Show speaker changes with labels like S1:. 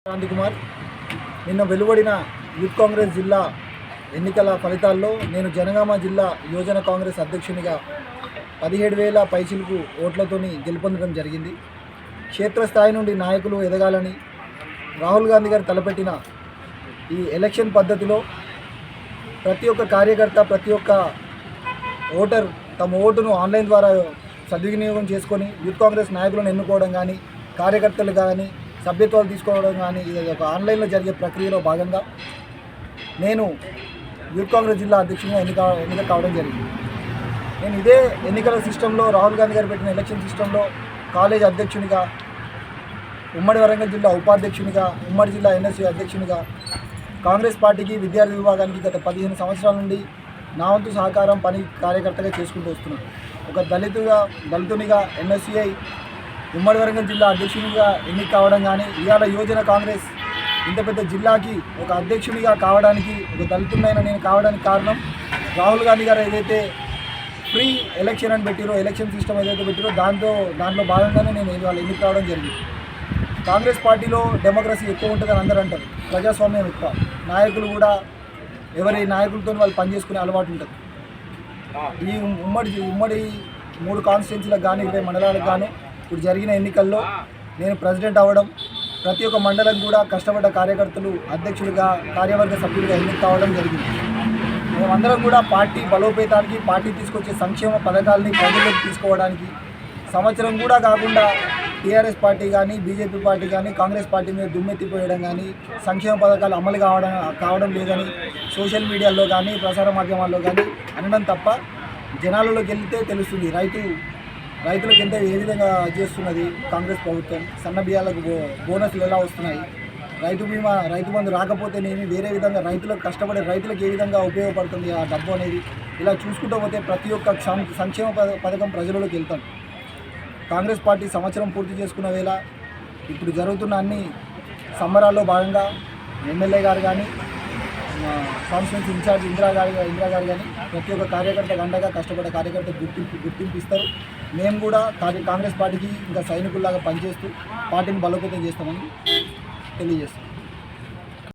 S1: శాంతి కుమార్ నిన్న వెలువడిన యూత్ కాంగ్రెస్ జిల్లా ఎన్నికల ఫలితాల్లో నేను జనగామ జిల్లా యువజన కాంగ్రెస్ అధ్యక్షునిగా పదిహేడు వేల పైచిలకు ఓట్లతోని గెలుపొందడం జరిగింది. క్షేత్రస్థాయి నుండి నాయకులు ఎదగాలని రాహుల్ గాంధీ గారు తలపెట్టిన ఈ ఎలక్షన్ పద్ధతిలో ప్రతి ఒక్క కార్యకర్త ప్రతి ఒక్క ఓటర్ తమ ఓటును ఆన్లైన్ ద్వారా సద్వినియోగం చేసుకొని యూత్ కాంగ్రెస్ నాయకులను ఎన్నుకోవడం కానీ కార్యకర్తలు కానీ సభ్యత్వాలు తీసుకోవడం కానీ ఇది ఒక ఆన్లైన్లో జరిగే ప్రక్రియలో భాగంగా నేను యూత్ కాంగ్రెస్ జిల్లా అధ్యక్షుడిగా ఎన్నిక ఎన్నిక కావడం జరిగింది. నేను ఇదే ఎన్నికల సిస్టంలో రాహుల్ గాంధీ గారు పెట్టిన ఎలక్షన్ సిస్టంలో కాలేజ్ అధ్యక్షునిగా ఉమ్మడి వరంగల్ జిల్లా ఉపాధ్యక్షునిగా ఉమ్మడి జిల్లా ఎన్ఎస్సీ అధ్యక్షునిగా కాంగ్రెస్ పార్టీకి విద్యార్థి విభాగానికి గత పదిహేను సంవత్సరాల నుండి నా వంతు సహకారం పని కార్యకర్తగా చేసుకుంటూ వస్తున్నాను. ఒక దళితుగా దళితునిగా ఎన్ఎస్సిఐ ఉమ్మడి వరంగల్ జిల్లా అధ్యక్షునిగా ఎన్నిక కావడం కానీ ఇవాళ యువజన కాంగ్రెస్ ఇంత పెద్ద జిల్లాకి ఒక అధ్యక్షునిగా కావడానికి ఒక దళితుడైన నేను కావడానికి కారణం రాహుల్ గాంధీ గారు ఏదైతే ఫ్రీ ఎలక్షన్ అని పెట్టిరో ఎలక్షన్ సిస్టమ్ ఏదైతే పెట్టిరో దాంతో దాంట్లో భాగంగానే నేను ఇవాళ ఎన్నిక కావడం జరిగింది. కాంగ్రెస్ పార్టీలో డెమోక్రసీ ఎక్కువ ఉంటుందని అందరూ అంటారు. ప్రజాస్వామ్యం ఎక్కువ. నాయకులు కూడా ఎవరి నాయకులతో వాళ్ళు పనిచేసుకునే అలవాటు ఉంటుంది. ఈ ఉమ్మడి ఉమ్మడి మూడు కాన్స్టిట్యున్సీలకు కానీ ఇరవై మండలాలకు కానీ ఇప్పుడు జరిగిన ఎన్నికల్లో నేను ప్రెసిడెంట్ అవ్వడం ప్రతి ఒక్క మండలం కూడా కష్టపడ్డ కార్యకర్తలు అధ్యక్షుడిగా కార్యవర్గ సభ్యులుగా ఎన్నిక కావడం జరిగింది. మేమందరం కూడా పార్టీ బలోపేతానికి పార్టీ తీసుకొచ్చే సంక్షేమ పథకాలని ప్రజల్లోకి తీసుకోవడానికి సంవత్సరం కూడా కాకుండా టీఆర్ఎస్ పార్టీ కానీ బీజేపీ పార్టీ కానీ కాంగ్రెస్ పార్టీ మీద దుమ్మెత్తిపోయడం కానీ సంక్షేమ పథకాలు అమలు కావడం కావడం లేదని సోషల్ మీడియాలో కానీ ప్రసార మాధ్యమాల్లో కానీ అనడం తప్ప జనాలలోకి వెళ్తే తెలుస్తుంది. రైతు రైతులకు ఎంత ఏ విధంగా చేస్తున్నది కాంగ్రెస్ ప్రభుత్వం? సన్న బియ్యాలకు బోనస్లు ఎలా వస్తున్నాయి? రైతు బీమా రైతు బంధు రాకపోతేనేమి వేరే విధంగా రైతులకు కష్టపడే రైతులకు ఏ విధంగా ఉపయోగపడుతుంది ఆ డబ్బు అనేది? ఇలా చూసుకుంటూ పోతే ప్రతి ఒక్క సం- సంక్షేమ పథకం ప్రజలలోకి వెళ్తాం కాంగ్రెస్ పార్టీ సంవత్సరం పూర్తి చేసుకున్న వేళ ఇప్పుడు జరుగుతున్న అన్ని సంబరాల్లో భాగంగా ఎమ్మెల్యే గారు కానీ కాన్స్టిట్యూన్సీ ఇన్ఛార్జ్ ఇందిరా గారు ఇందిరా గారు కానీ ప్రతి ఒక్క కార్యకర్త గండగా కష్టపడే కార్యకర్త గుర్తింపు గుర్తింపు ఇస్తారు మేము కూడా కాంగ్రెస్ పార్టీకి ఇంకా సైనికుల్లాగా పనిచేస్తూ పార్టీని బలోపేతం చేస్తామని తెలియజేస్తాం